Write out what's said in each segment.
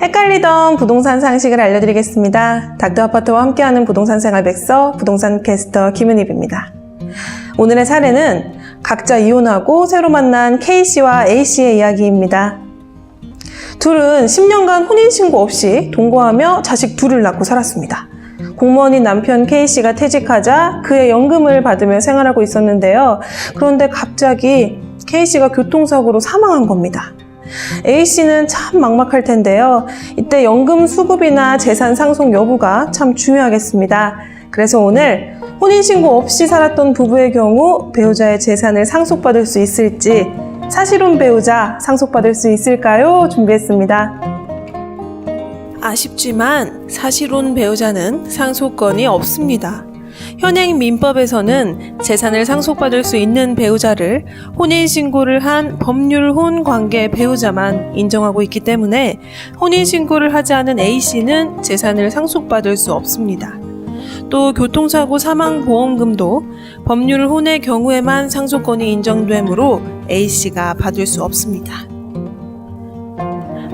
헷갈리던 부동산 상식을 알려드리겠습니다. 닥터 아파트와 함께하는 부동산 생활 백서 부동산 캐스터 김은입입니다. 오늘의 사례는 각자 이혼하고 새로 만난 K씨와 A씨의 이야기입니다. 둘은 10년간 혼인신고 없이 동거하며 자식 둘을 낳고 살았습니다. 공무원인 남편 K씨가 퇴직하자 그의 연금을 받으며 생활하고 있었는데요. 그런데 갑자기 K씨가 교통사고로 사망한 겁니다. A씨는 참 막막할 텐데요. 이때 연금 수급이나 재산 상속 여부가 참 중요하겠습니다. 그래서 오늘 혼인신고 없이 살았던 부부의 경우 배우자의 재산을 상속받을 수 있을지 사실혼 배우자 상속받을 수 있을까요? 준비했습니다. 아쉽지만 사실혼 배우자는 상속권이 없습니다. 현행 민법에서는 재산을 상속받을 수 있는 배우자를 혼인신고를 한 법률혼 관계 배우자만 인정하고 있기 때문에 혼인신고를 하지 않은 A씨는 재산을 상속받을 수 없습니다. 또 교통사고 사망보험금도 법률혼의 경우에만 상속권이 인정되므로 A씨가 받을 수 없습니다.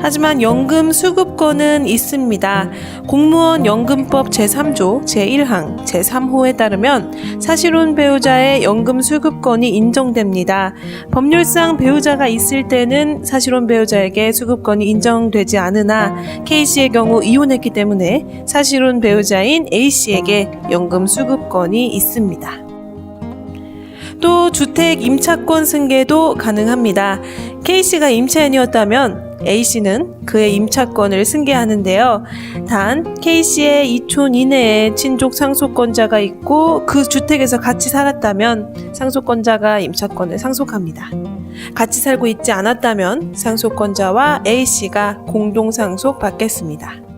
하지만 연금 수급권은 있습니다. 공무원 연금법 제3조 제1항 제3호에 따르면 사실혼 배우자의 연금 수급권이 인정됩니다. 법률상 배우자가 있을 때는 사실혼 배우자에게 수급권이 인정되지 않으나 K씨의 경우 이혼했기 때문에 사실혼 배우자인 A씨에게 연금 수급권이 있습니다. 또 주택 임차권 승계도 가능합니다. K씨가 임차인이었다면 A씨는 그의 임차권을 승계하는데요. 단 K씨의 이촌 이내에 친족 상속권자가 있고 그 주택에서 같이 살았다면 상속권자가 임차권을 상속합니다. 같이 살고 있지 않았다면 상속권자와 A씨가 공동 상속 받겠습니다.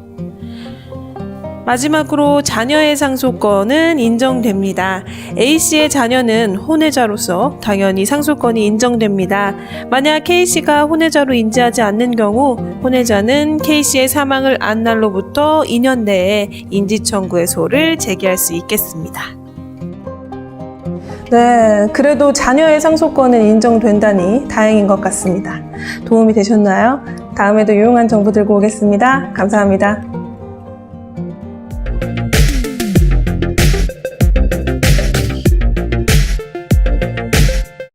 마지막으로 자녀의 상속권은 인정됩니다. A씨의 자녀는 혼외자로서 당연히 상속권이 인정됩니다. 만약 K씨가 혼외자로 인지하지 않는 경우 혼외자는 K씨의 사망을 안 날로부터 2년 내에 인지청구의 소를 제기할 수 있겠습니다. 네, 그래도 자녀의 상속권은 인정된다니 다행인 것 같습니다. 도움이 되셨나요? 다음에도 유용한 정보 들고 오겠습니다. 감사합니다.